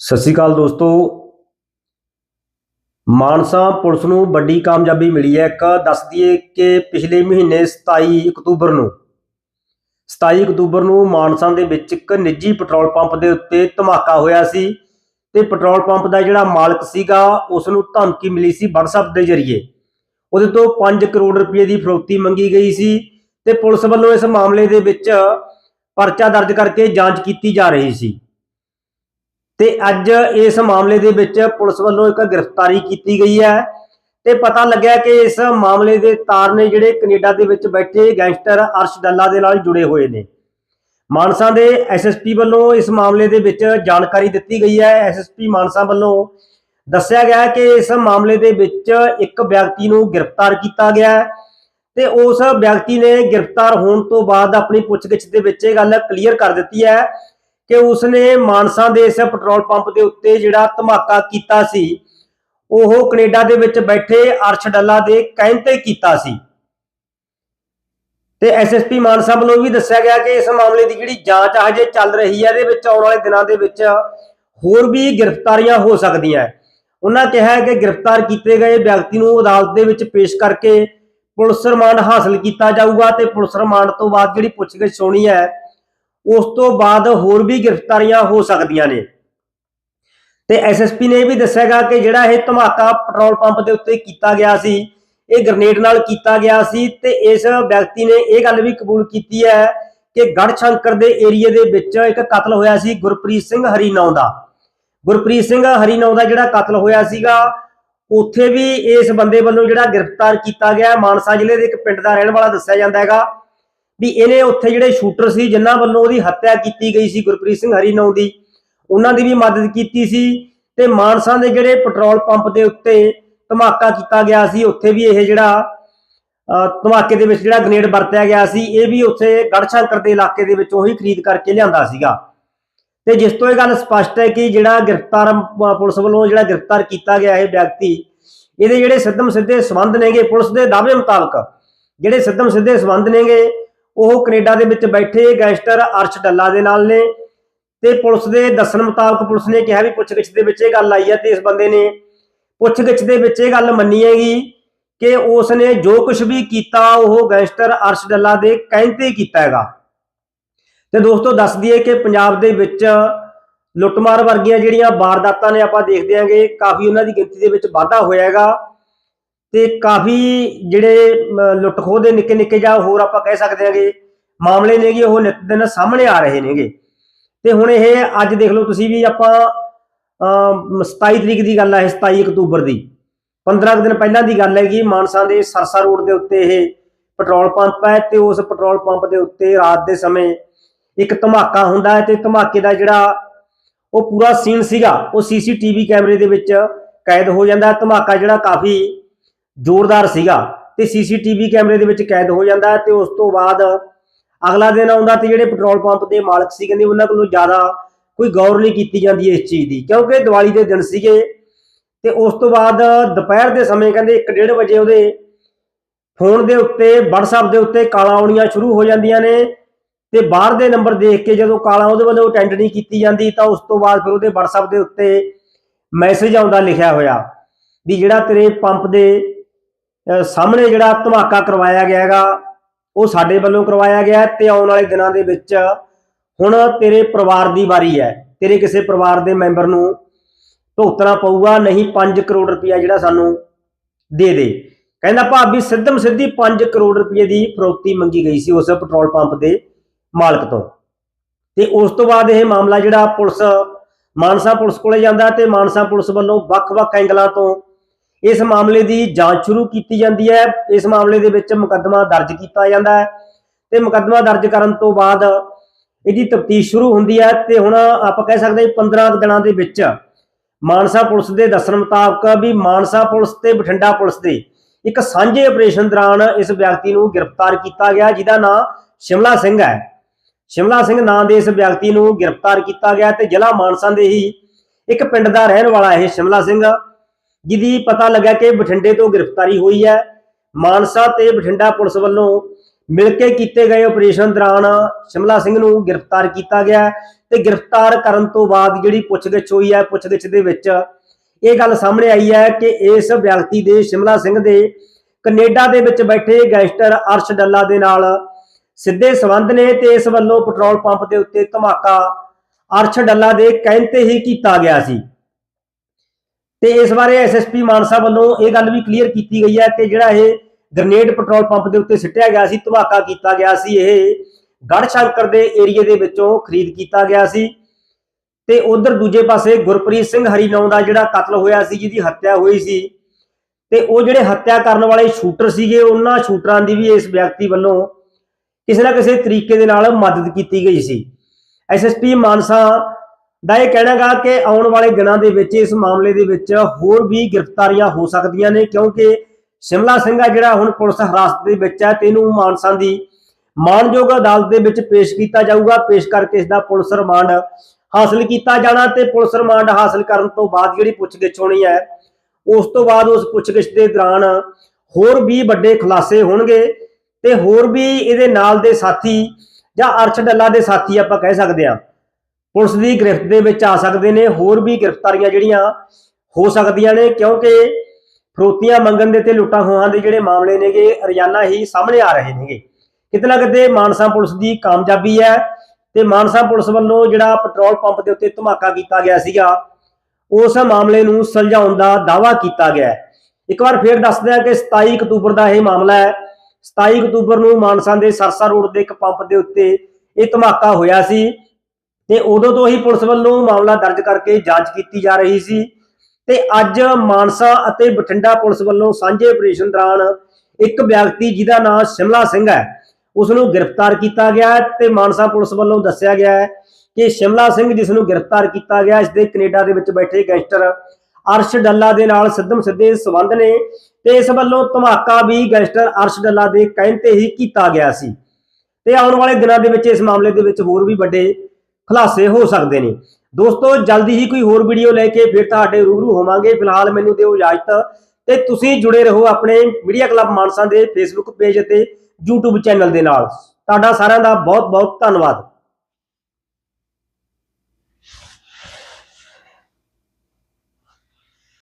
ਸਤਿ ਸ਼੍ਰੀ ਅਕਾਲ ਦੋਸਤੋ। ਮਾਨਸਾ ਪੁਲਿਸ ਨੂੰ ਵੱਡੀ ਕਾਮਯਾਬੀ ਮਿਲੀ ਹੈ। ਇੱਕ ਦੱਸ ਦਈਏ ਕਿ ਪਿਛਲੇ ਮਹੀਨੇ 27 ਅਕਤੂਬਰ ਨੂੰ 27 ਅਕਤੂਬਰ ਨੂੰ ਮਾਨਸਾ ਦੇ ਵਿੱਚ ਇੱਕ ਨਿੱਜੀ ਪੈਟਰੋਲ ਪੰਪ ਦੇ ਉੱਤੇ ਧਮਾਕਾ ਹੋਇਆ ਸੀ ਤੇ ਪੈਟਰੋਲ ਪੰਪ ਦਾ ਜਿਹੜਾ ਮਾਲਕ ਸੀਗਾ, ਉਸ ਨੂੰ ਧਮਕੀ ਮਿਲੀ ਸੀ WhatsApp ਦੇ ਜ਼ਰੀਏ। ਉਹਦੇ ਤੋਂ 5 ਕਰੋੜ ਰੁਪਏ ਦੀ ਫਰੋਤੀ ਮੰਗੀ ਗਈ ਸੀ ਤੇ ਪੁਲਿਸ ਵੱਲੋਂ ਇਸ ਮਾਮਲੇ ਦੇ ਵਿੱਚ ਪਰਚਾ ਦਰਜ ਕਰਕੇ ਜਾਂਚ ਕੀਤੀ ਜਾ ਰਹੀ ਸੀ। ਤੇ ਅੱਜ ਇਸ ਮਾਮਲੇ ਦੇ ਵਿੱਚ ਪੁਲਿਸ ਵੱਲੋਂ ਇੱਕ ਗ੍ਰਿਫਤਾਰੀ ਕੀਤੀ ਗਈ ਹੈ ਤੇ ਪਤਾ ਲੱਗਿਆ ਕਿ ਇਸ ਮਾਮਲੇ ਦੇ ਤਾਰ ਨੇ ਜਿਹੜੇ ਕੈਨੇਡਾ ਦੇ ਵਿੱਚ ਬੈਠੇ ਗੈਂਗਸਟਰ ਅਰਸ਼ ਡੱਲਾ ਦੇ ਨਾਲ ਜੁੜੇ ਹੋਏ ਨੇ। ਮਾਨਸਾ ਦੇ ਐਸਐਸਪੀ ਵੱਲੋਂ ਇਸ ਮਾਮਲੇ ਦੇ ਵਿੱਚ ਜਾਣਕਾਰੀ ਦਿੱਤੀ ਗਈ ਹੈ। ਐਸਐਸਪੀ ਮਾਨਸਾ ਵੱਲੋਂ ਦੱਸਿਆ ਗਿਆ ਕਿ ਇਸ ਮਾਮਲੇ ਦੇ ਵਿੱਚ ਇੱਕ ਵਿਅਕਤੀ ਨੂੰ ਗ੍ਰਿਫਤਾਰ ਕੀਤਾ ਗਿਆ ਤੇ ਉਸ ਵਿਅਕਤੀ ਨੇ ਗ੍ਰਿਫਤਾਰ ਹੋਣ ਤੋਂ ਬਾਅਦ ਆਪਣੀ ਪੁੱਛਗਿੱਛ ਦੇ ਵਿੱਚ ਇਹ ਗੱਲ ਕਲੀਅਰ ਕਰ ਦਿੱਤੀ ਹੈ ਕਿ ਉਸਨੇ ਮਾਨਸਾ ਦੇ ਇਸ ਪੈਟਰੋਲ ਪੰਪ ਦੇ ਉੱਤੇ ਜਿਹੜਾ ਧਮਾਕਾ ਕੀਤਾ ਸੀ, ਉਹ ਕੈਨੇਡਾ ਦੇ ਵਿੱਚ ਬੈਠੇ ਅਰਸ਼ ਡੱਲਾ ਦੇ ਕਹਿਣ ਤੇ ਕੀਤਾ ਸੀ। ਤੇ ਐਸਐਸਪੀ ਮਾਨਸਾ ਵੱਲੋਂ ਵੀ ਦੱਸਿਆ ਗਿਆ ਕਿ ਇਸ ਮਾਮਲੇ ਦੀ ਜਿਹੜੀ ਜਾਂਚ ਹਜੇ ਚੱਲ ਰਹੀ ਹੈ ਇਹਦੇ ਵਿੱਚ ਆਉਣ ਵਾਲੇ ਦਿਨਾਂ ਦੇ ਵਿੱਚ ਹੋਰ ਵੀ ਗ੍ਰਿਫਤਾਰੀਆਂ ਹੋ ਸਕਦੀਆਂ ਉਹਨਾਂ ਕਿਹਾ ਕਿ ਗ੍ਰਿਫਤਾਰ ਕੀਤੇ ਗਏ ਵਿਅਕਤੀ ਨੂੰ ਅਦਾਲਤ ਦੇ ਵਿੱਚ ਪੇਸ਼ ਕਰਕੇ ਪੁਲਿਸ ਰਿਮਾਂਡ ਹਾਸਲ ਕੀਤਾ ਜਾਊਗਾ ਤੇ ਪੁਲਿਸ ਰਿਮਾਂਡ ਤੋਂ ਬਾਅਦ ਜਿਹੜੀ ਪੁੱਛਗਿੱਛ ਹੋਣੀ ਹੈ ਉਸ ਤੋਂ ਬਾਅਦ ਹੋਰ ਵੀ ਗ੍ਰਿਫਤਾਰੀਆਂ ਹੋ ਸਕਦੀਆਂ ਨੇ। ਤੇ ਐਸਐਸਪੀ ਨੇ ਇਹ ਵੀ ਦੱਸਿਆਗਾ ਕਿ ਜਿਹੜਾ ਇਹ ਧਮਾਕਾ ਪੈਟਰੋਲ ਪੰਪ ਦੇ ਉੱਤੇ ਕੀਤਾ ਗਿਆ ਸੀ, ਇਹ ਗ੍ਰਨੇਡ ਨਾਲ ਕੀਤਾ ਗਿਆ ਸੀ ਤੇ ਇਸ ਵਿਅਕਤੀ ਨੇ ਇਹ ਗੱਲ ਵੀ ਕਬੂਲ ਕੀਤੀ ਹੈ ਕਿ ਗੜਸ਼ੰਕਰ ਦੇ ਏਰੀਏ ਦੇ ਵਿੱਚ ਇੱਕ ਕਤਲ ਹੋਇਆ ਸੀ ਗੁਰਪ੍ਰੀਤ ਸਿੰਘ ਹਰੀਨੌਂ ਦਾ। ਗੁਰਪ੍ਰੀਤ ਸਿੰਘ ਹਰੀਨੌਂ ਦਾ ਜਿਹੜਾ ਕਤਲ ਹੋਇਆ ਸੀਗਾ, ਉੱਥੇ ਵੀ ਇਸ ਬੰਦੇ ਵੱਲੋਂ ਜਿਹੜਾ ਗ੍ਰਿਫਤਾਰ ਕੀਤਾ ਗਿਆ। ਮਾਨਸਾ ਜ਼ਿਲ੍ਹੇ ਦੇ ਇੱਕ ਪਿੰਡ ਦਾ ਰਹਿਣ ਵਾਲਾ ਦੱਸਿਆ ਜਾਂਦਾ ਹੈਗਾ। ਵੀ ਇਹਨੇ ਉੱਥੇ ਜਿਹੜੇ ਸ਼ੂਟਰ ਸੀ, ਜਿਨ੍ਹਾਂ ਵੱਲੋਂ ਉਹਦੀ ਹੱਤਿਆ ਕੀਤੀ ਗਈ ਸੀ ਗੁਰਪ੍ਰੀਤ ਸਿੰਘ ਹਰੀਨੌਂ ਦੀ, ਉਹਨਾਂ ਦੀ ਵੀ ਮਦਦ ਕੀਤੀ ਸੀ ਤੇ ਮਾਨਸਾ ਦੇ ਜਿਹੜੇ ਪੈਟਰੋਲ ਪੰਪ ਦੇ ਉੱਤੇ ਧਮਾਕਾ ਕੀਤਾ ਗਿਆ ਸੀ, ਉੱਥੇ ਵੀ ਇਹ ਜਿਹੜਾ ਧਮਾਕੇ ਦੇ ਵਿੱਚ ਜਿਹੜਾ ਗ੍ਰੇਨੇਡ ਵਰਤਿਆ ਗਿਆ ਸੀ, ਇਹ ਵੀ ਉੱਥੇ ਗੜਸ਼ੰਕਰ ਦੇ ਇਲਾਕੇ ਦੇ ਵਿੱਚੋਂ ਹੀ ਖਰੀਦ ਕਰਕੇ ਲਿਆਂਦਾ ਸੀਗਾ। ਤੇ ਜਿਸ ਤੋਂ ਇਹ ਗੱਲ ਸਪਸ਼ਟ ਹੈ ਕਿ ਜਿਹੜਾ ਗ੍ਰਿਫਤਾਰ ਪੁਲਿਸ ਵੱਲੋਂ ਜਿਹੜਾ ਗ੍ਰਿਫਤਾਰ ਕੀਤਾ ਗਿਆ ਇਹ ਵਿਅਕਤੀ, ਇਹਦੇ ਜਿਹੜੇ ਸਿੱਧਮ ਸਿੱਧੇ ਸਬੰਧ ਨੇਗੇ ਪੁਲਿਸ ਦੇ ਦਾਅਵੇ ਮੁਤਾਬਕ, ਜਿਹੜੇ ਸਿੱਧਮ ਸਿੱਧੇ ਸਬੰਧ ਨੇਗੇ ਉਹ ਕੈਨੇਡਾ ਦੇ ਵਿੱਚ ਬੈਠੇ ਗੈਂਗਸਟਰ ਅਰਸ਼ ਡੱਲਾ ਦੇ ਨਾਲ ਨੇ ਤੇ ਪੁਲਿਸ ਦੇ ਦੱਸਣ ਮੁਤਾਬਕ ਪੁਲਿਸ ਨੇ ਕਿਹਾ ਵੀ ਪੁੱਛਗਿੱਛ ਦੇ ਵਿੱਚ ਇਹ ਗੱਲ ਆਈ ਹੈ ਤੇ ਇਸ ਬੰਦੇ ਨੇ ਪੁੱਛਗਿੱਛ ਦੇ ਵਿੱਚ ਇਹ ਗੱਲ ਮੰਨੀ ਹੈਗੀ ਕਿ ਉਸ ਨੇ ਜੋ ਕੁਝ ਵੀ ਕੀਤਾ ਉਹ ਗੈਂਗਸਟਰ ਅਰਸ਼ ਡੱਲਾ ਦੇ ਕਹਿਣ ਤੇ ਕੀਤਾ ਹੈਗਾ। ਤੇ ਦੋਸਤੋ ਦੱਸ ਦਈਏ ਕਿ ਪੰਜਾਬ ਦੇ ਵਿੱਚ ਲੁੱਟਮਾਰ ਵਰਗੀਆਂ ਜਿਹੜੀਆਂ ਵਾਰਦਾਤਾਂ ਨੇ ਆਪਾਂ ਦੇਖਦੇ ਆਂਗੇ ਕਾਫੀ ਉਹਨਾਂ ਦੀ ਗਿਣਤੀ ਦੇ ਵਿੱਚ ਵਾਧਾ ਹੋਇਆ ਹੈਗਾ। ਤੇ ਕਾਫੀ ਜਿਹੜੇ ਲੁੱਟ ਖੋਹ ਦੇ ਨਿੱਕੇ ਨਿੱਕੇ ਜਾਂ ਹੋਰ ਆਪਾਂ ਕਹਿ ਸਕਦੇ ਆਂਗੇ ਮਾਮਲੇ ਨੇਗੇ ਉਹ ਨਿਤ ਦਿਨ ਸਾਹਮਣੇ ਆ ਰਹੇ ਨੇਗੇ ਤੇ ਹੁਣ ਇਹ ਅੱਜ ਦੇਖ ਲਓ ਤੁਸੀਂ ਵੀ ਆਪਾਂ ਅਮ, 27 ਤਰੀਕ ਦੀ ਗੱਲ ਹੈ 27 ਅਕਤੂਬਰ ਦੀ। 15 ਕੁ ਦਿਨ ਪਹਿਲਾਂ ਦੀ ਗੱਲ ਹੈਗੀ ਮਾਨਸਾ ਦੇ ਸਰਸਾ ਰੋਡ ਦੇ ਉੱਤੇ ਇਹ ਪੈਟਰੋਲ ਪੰਪ ਹੈ ਤੇ ਉਸ ਪੈਟਰੋਲ ਪੰਪ ਦੇ ਉੱਤੇ ਰਾਤ ਦੇ ਸਮੇਂ ਇੱਕ ਧਮਾਕਾ ਹੁੰਦਾ ਹੈ ਤੇ ਧਮਾਕੇ ਦਾ ਜਿਹੜਾ ਉਹ ਪੂਰਾ ਸੀਨ ਸੀਗਾ ਉਹ ਸੀਸੀਟੀਵੀ ਕੈਮਰੇ ਦੇ ਵਿੱਚ ਕੈਦ ਹੋ ਜਾਂਦਾ ਧਮਾਕਾ ਜਿਹੜਾ ਕਾਫੀ ਜ਼ੋਰਦਾਰ ਸੀਗਾ ਤੇ ਸੀਸੀਟੀਵੀ ਕੈਮਰੇ ਦੇ ਵਿੱਚ ਕੈਦ ਹੋ ਜਾਂਦਾ ਹੈ ਤੇ ਉਸ ਤੋਂ ਬਾਅਦ ਅਗਲਾ ਦਿਨ ਆਉਂਦਾ ਤੇ ਜਿਹੜੇ ਪੈਟਰੋਲ ਪੰਪ ਦੇ ਮਾਲਕ ਸੀ, ਕਹਿੰਦੇ ਉਹਨਾਂ ਕੋਲੋਂ ਜ਼ਿਆਦਾ ਕੋਈ ਗੌਰ ਨਹੀਂ ਕੀਤੀ ਜਾਂਦੀ ਇਸ ਚੀਜ਼ ਦੀ, ਕਿਉਂਕਿ ਦੀਵਾਲੀ ਦੇ ਦਿਨ ਸੀਗੇ ਤੇ ਉਸ ਤੋਂ ਬਾਅਦ ਦੁਪਹਿਰ ਦੇ ਸਮੇਂ ਕਹਿੰਦੇ 1:30 ਵਜੇ ਉਹਦੇ ਫੋਨ ਦੇ ਉੱਤੇ, WhatsApp ਦੇ ਉੱਤੇ ਕਾਲਾਂ ਆਉਣੀਆਂ ਸ਼ੁਰੂ ਹੋ ਜਾਂਦੀਆਂ ਨੇ ਤੇ ਬਾਹਰ ਦੇ ਨੰਬਰ ਦੇਖ ਕੇ ਜਦੋਂ ਕਾਲਾਂ ਉਹਦੇ ਵੱਲੋਂ ਅਟੈਂਡ ਨਹੀਂ ਕੀਤੀ ਜਾਂਦੀ ਤਾਂ ਉਸ ਤੋਂ ਬਾਅਦ ਫਿਰ ਉਹਦੇ WhatsApp ਦੇ ਉੱਤੇ ਮੈਸੇਜ ਆਉਂਦਾ ਲਿਖਿਆ ਹੋਇਆ ਵੀ ਜਿਹੜਾ ਤੇਰੇ ਪੰਪ ਦੇ ਸਾਹਮਣੇ ਜਿਹੜਾ ਧਮਾਕਾ ਕਰਵਾਇਆ ਗਿਆ ਹੈਗਾ, ਉਹ ਸਾਡੇ ਵੱਲੋਂ ਕਰਵਾਇਆ ਗਿਆ ਹੈ ਤੇ ਆਉਣ ਵਾਲੇ ਦਿਨਾਂ ਦੇ ਵਿੱਚ ਹੁਣ ਤੇਰੇ ਪਰਿਵਾਰ ਦੀ ਵਾਰੀ ਹੈ। ਤੇਰੇ ਕਿਸੇ ਪਰਿਵਾਰ ਦੇ ਮੈਂਬਰ ਨੂੰ ਭੁਗਤਣਾ ਪਊਗਾ, ਨਹੀਂ 5 ਕਰੋੜ ਰੁਪਇਆ ਜਿਹੜਾ ਸਾਨੂੰ ਦੇ ਦੇ। ਕਹਿੰਦਾ ਭਾਬੀ, ਸਿੱਧਮ ਸਿੱਧੀ 5 ਕਰੋੜ ਰੁਪਏ ਦੀ ਫਰੋਖਤੀ ਮੰਗੀ ਗਈ ਸੀ ਉਸ ਪੈਟਰੋਲ ਪੰਪ ਦੇ ਮਾਲਕ ਤੋਂ। ਤੇ ਉਸ ਤੋਂ ਬਾਅਦ ਇਹ ਮਾਮਲਾ ਜਿਹੜਾ ਪੁਲਿਸ, ਮਾਨਸਾ ਪੁਲਿਸ ਕੋਲੇ ਜਾਂਦਾ ਤੇ ਮਾਨਸਾ ਪੁਲਿਸ ਵੱਲੋਂ ਵੱਖ-ਵੱਖ ਐਂਗਲਾਂ ਤੋਂ ਇਸ ਮਾਮਲੇ ਦੀ ਜਾਂਚ ਸ਼ੁਰੂ ਕੀਤੀ ਜਾਂਦੀ ਹੈ। ਇਸ ਮਾਮਲੇ ਦੇ ਵਿੱਚ ਮੁਕੱਦਮਾ ਦਰਜ ਕੀਤਾ ਜਾਂਦਾ ਹੈ ਤੇ ਮੁਕੱਦਮਾ ਦਰਜ ਕਰਨ ਤੋਂ ਬਾਅਦ ਇਹਦੀ ਤਫਤੀਸ਼ ਸ਼ੁਰੂ ਹੁੰਦੀ ਹੈ ਤੇ ਹੁਣ ਆਪਾਂ ਕਹਿ ਸਕਦੇ ਹਾਂ 15 ਦਿਨਾਂ ਦੇ ਵਿੱਚ ਮਾਨਸਾ ਪੁਲਿਸ ਦੇ ਦੱਸਣ ਮੁਤਾਬਕ ਵੀ ਮਾਨਸਾ ਪੁਲਿਸ ਤੇ ਬਠਿੰਡਾ ਪੁਲਿਸ ਦੇ ਇੱਕ ਸਾਂਝੇ ਆਪਰੇਸ਼ਨ ਦੌਰਾਨ ਇਸ ਵਿਅਕਤੀ ਨੂੰ ਗ੍ਰਿਫਤਾਰ ਕੀਤਾ ਗਿਆ, ਜਿਹਦਾ ਨਾਮ ਸ਼ਿਮਲਾ ਸਿੰਘ ਹੈ। ਸ਼ਿਮਲਾ ਸਿੰਘ ਨਾਂ ਦੇ ਇਸ ਵਿਅਕਤੀ ਨੂੰ ਗ੍ਰਿਫਤਾਰ ਕੀਤਾ ਗਿਆ ਤੇ ਜ਼ਿਲ੍ਹਾ ਮਾਨਸਾ ਦੇ ਹੀ ਇੱਕ ਪਿੰਡ ਦਾ ਰਹਿਣ ਵਾਲਾ ਇਹ ਸ਼ਿਮਲਾ ਸਿੰਘ ਜਿਹਦੀ ਪਤਾ ਲੱਗਾ ਕਿ ਬਠਿੰਡੇ ਤੋਂ ਗ੍ਰਿਫਤਾਰੀ ਹੋਈ ਹੈ। ਮਾਨਸਾ ਤੇ ਬਠਿੰਡਾ ਪੁਲਿਸ ਵੱਲੋਂ ਮਿਲ ਕੇ ਕੀਤੇ ਗਏ ਆਪਰੇਸ਼ਨ ਦੌਰਾਨ ਸ਼ਿਮਲਾ ਸਿੰਘ ਨੂੰ ਗ੍ਰਿਫਤਾਰ ਕੀਤਾ ਗਿਆ ਤੇ ਗ੍ਰਿਫਤਾਰ ਕਰਨ ਤੋਂ ਬਾਅਦ ਜਿਹੜੀ ਪੁੱਛਗਿੱਛ ਹੋਈ ਹੈ, ਪੁੱਛਗਿੱਛ ਦੇ ਵਿੱਚ ਇਹ ਗੱਲ ਸਾਹਮਣੇ ਆਈ ਹੈ ਕਿ ਇਸ ਵਿਅਕਤੀ ਦੇ ਸ਼ਿਮਲਾ ਸਿੰਘ ਦੇ ਕੈਨੇਡਾ ਦੇ ਵਿੱਚ ਬੈਠੇ ਗੈਂਗਸਟਰ ਅਰਸ਼ ਡੱਲਾ ਦੇ ਨਾਲ ਸਿੱਧੇ ਸੰਬੰਧ ਨੇ ਤੇ ਇਸ ਵੱਲੋਂ ਪੈਟਰੋਲ ਪੰਪ ਦੇ ਉੱਤੇ ਧਮਾਕਾ ਅਰਸ਼ ਡੱਲਾ ਦੇ ਕਹਿਣ ਤੇ ਹੀ ਕੀਤਾ ਗਿਆ ਸੀ। ਤੇ ਇਸ ਬਾਰੇ ਐਸਐਸਪੀ ਮਾਨਸਾ ਵੱਲੋਂ ਇਹ ਗੱਲ ਵੀ ਕਲੀਅਰ ਕੀਤੀ ਗਈ ਹੈ ਕਿ ਜਿਹੜਾ ਇਹ ਗ੍ਰਨੇਡ ਪੈਟਰੋਲ ਪੰਪ ਦੇ ਉੱਤੇ ਸਿੱਟਿਆ ਗਿਆ ਸੀ, ਧਮਾਕਾ ਕੀਤਾ ਗਿਆ ਸੀ, ਇਹ ਗੜ੍ਹ ਸ਼ੰਕਰ ਦੇ ਏਰੀਏ ਦੇ ਵਿੱਚੋਂ ਖਰੀਦ ਕੀਤਾ ਗਿਆ ਸੀ। ਤੇ ਉਧਰ ਦੂਜੇ ਪਾਸੇ ਗੁਰਪ੍ਰੀਤ ਸਿੰਘ ਹਰੀਨੌਂ ਦਾ ਜਿਹੜਾ ਕਤਲ ਹੋਇਆ ਸੀ, ਜਿਹਦੀ ਹੱਤਿਆ ਹੋਈ ਸੀ, ਤੇ ਉਹ ਜਿਹੜੇ ਹੱਤਿਆ ਕਰਨ ਵਾਲੇ ਸ਼ੂਟਰ ਸੀਗੇ, ਉਹਨਾਂ ਸ਼ੂਟਰਾਂ ਦੀ ਵੀ ਇਸ ਵਿਅਕਤੀ ਵੱਲੋਂ ਕਿਸੇ ਨਾ ਕਿਸੇ ਤਰੀਕੇ ਦੇ ਨਾਲ ਮਦਦ ਕੀਤੀ ਗਈ ਸੀ। ਐਸਐਸਪੀ ਮਾਨਸਾ ਦਾ ਇਹ ਕਹਿਣਾਗਾ ਕਿ ਆਉਣ ਵਾਲੇ ਦਿਨਾਂ ਦੇ ਵਿੱਚ, ਇਸ ਮਾਮਲੇ ਦੇ ਵਿੱਚ ਹੋਰ ਵੀ ਗ੍ਰਿਫਤਾਰੀਆਂ ਹੋ ਸਕਦੀਆਂ ਨੇ, ਕਿਉਂਕਿ ਸ਼ਿਮਲਾ ਸਿੰਘ ਆ ਜਿਹੜਾ ਹੁਣ ਪੁਲਿਸ ਹਿਰਾਸਤ ਦੇ ਵਿੱਚ ਹੈ ਤੇ ਇਹਨੂੰ ਮਾਨਸਾ ਦੀ ਮਾਨਯੋਗ ਅਦਾਲਤ ਦੇ ਵਿੱਚ ਪੇਸ਼ ਕੀਤਾ ਜਾਊਗਾ। ਪੇਸ਼ ਕਰਕੇ ਇਸ ਦਾ ਪੁਲਿਸ ਰਿਮਾਂਡ ਹਾਸਲ ਕੀਤਾ ਜਾਣਾ ਤੇ ਪੁਲਿਸ ਰਿਮਾਂਡ ਹਾਸਲ ਕਰਨ ਤੋਂ ਬਾਅਦ ਜਿਹੜੀ ਪੁੱਛਗਿੱਛ ਹੋਣੀ ਹੈ, ਉਸ ਤੋਂ ਬਾਅਦ ਉਸ ਪੁੱਛਗਿੱਛ ਦੇ ਦੌਰਾਨ ਹੋਰ ਵੀ ਵੱਡੇ ਖੁਲਾਸੇ ਹੋਣਗੇ ਤੇ ਹੋਰ ਵੀ ਇਹਦੇ ਨਾਲ ਦੇ ਸਾਥੀ ਜਾਂ ਅਰਸ਼ ਡੱਲਾ ਦੇ ਸਾਥੀ ਆਪਾਂ ਕਹਿ ਸਕਦੇ ਹਾਂ। ਪੁਲਿਸ ਦੀ ਗ੍ਰਿਫਤ ਦੇ ਵਿੱਚ ਆ ਸਕਦੇ ਨੇ, ਹੋਰ ਵੀ ਗ੍ਰਿਫਤਾਰੀਆਂ ਜਿਹੜੀਆਂ ਹੋ ਸਕਦੀਆਂ ਨੇ, ਕਿਉਂਕਿ ਫਰੋਤੀਆਂ ਮੰਗਣ ਦੇ ਤੇ ਲੁੱਟਾਂ ਖੋਹਾਂ ਦੇ ਜਿਹੜੇ ਮਾਮਲੇ ਨੇਗੇ, ਰੋਜ਼ਾਨਾ ਹੀ ਸਾਹਮਣੇ ਆ ਰਹੇ ਨੇਗੇ। ਕਿਤੇ ਨਾ ਕਿਤੇ ਮਾਨਸਾ ਪੁਲਿਸ ਦੀ ਕਾਮਯਾਬੀ ਹੈ ਤੇ ਮਾਨਸਾ ਪੁਲਿਸ ਵੱਲੋਂ ਜਿਹੜਾ ਪੈਟਰੋਲ ਪੰਪ ਦੇ ਉੱਤੇ ਧਮਾਕਾ ਕੀਤਾ ਗਿਆ ਸੀਗਾ, ਉਸ ਮਾਮਲੇ ਨੂੰ ਸੁਲਝਾਉਣ ਦਾ ਦਾਅਵਾ ਕੀਤਾ ਗਿਆ ਇੱਕ ਵਾਰ ਫੇਰ ਦੱਸਦੇ ਹਾਂ ਕਿ 27 ਅਕਤੂਬਰ ਦਾ ਇਹ ਮਾਮਲਾ ਹੈ। 27 ਅਕਤੂਬਰ ਨੂੰ ਮਾਨਸਾ ਦੇ ਸਰਸਾ ਰੋਡ ਦੇ ਇੱਕ ਪੰਪ ਦੇ ਉੱਤੇ ਇਹ ਧਮਾਕਾ ਹੋਇਆ ਸੀ। ਤੇ ਉਦੋਂ ਤੋਂ ਹੀ ਪੁਲਿਸ ਵੱਲੋਂ ਮਾਮਲਾ ਦਰਜ ਕਰਕੇ ਜਾਂਚ ਕੀਤੀ ਜਾ ਰਹੀ ਸੀ। ਤੇ ਅੱਜ ਮਾਨਸਾ ਅਤੇ ਬਠਿੰਡਾ ਪੁਲਿਸ ਵੱਲੋਂ ਸਾਂਝੇ ਆਪਰੇਸ਼ਨ ਦੌਰਾਨ ਇੱਕ ਵਿਅਕਤੀ ਜਿਹਦਾ ਨਾਮ ਸ਼ਿਮਲਾ ਸਿੰਘ ਹੈ ਉਸ ਨੂੰ ਗ੍ਰਿਫਤਾਰ ਕੀਤਾ ਗਿਆ ਹੈ ਤੇ ਮਾਨਸਾ ਪੁਲਿਸ ਵੱਲੋਂ ਦੱਸਿਆ ਗਿਆ ਹੈ ਕਿ ਸ਼ਿਮਲਾ ਸਿੰਘ ਜਿਸ ਨੂੰ ਗ੍ਰਿਫਤਾਰ ਕੀਤਾ ਗਿਆ, ਇਸ ਦੇ ਕੈਨੇਡਾ ਦੇ ਵਿੱਚ ਬੈਠੇ ਗੈਂਗਸਟਰ ਅਰਸ਼ ਡੱਲਾ ਦੇ ਨਾਲ ਸਿੱਧਮ ਸਿੱਧੇ ਸਬੰਧ ਨੇ ਤੇ ਇਸ ਵੱਲੋਂ ਧਮਾਕਾ ਵੀ ਗੈਂਗਸਟਰ ਅਰਸ਼ ਡੱਲਾ ਦੇ ਕਹਿਣ ਤੇ ਹੀ ਕੀਤਾ ਗਿਆ ਸੀ। ਤੇ ਆਉਣ ਵਾਲੇ ਦਿਨਾਂ ਦੇ ਵਿੱਚ ਇਸ ਮਾਮਲੇ ਦੇ ਵਿੱਚ ਹੋਰ ਵੀ ਵੱਡੇ ਖੁਲਾਸੇ ਹੋ ਸਕਦੇ ਨੇ। ਦੋਸਤੋ, ਜਲਦੀ ਹੀ ਕੋਈ ਹੋਰ ਵੀਡੀਓ ਲੈ ਕੇ ਫਿਰ ਤੁਹਾਡੇ ਰੂਬਰੂ ਹੋਵਾਂਗੇ। ਫਿਲਹਾਲ ਮੈਨੂੰ ਦਿਓ ਇਜਾਜ਼ਤ ਤੇ ਤੁਸੀਂ ਜੁੜੇ ਰਹੋ ਆਪਣੇ ਮੀਡੀਆ ਕਲੱਬ ਮਾਨਸਾ ਦੇ ਫੇਸਬੁੱਕ ਪੇਜ ਅਤੇ YouTube ਚੈਨਲ ਦੇ ਨਾਲ। ਤੁਹਾਡਾ ਸਾਰਿਆਂ ਦਾ ਬਹੁਤ ਬਹੁਤ ਧੰਨਵਾਦ।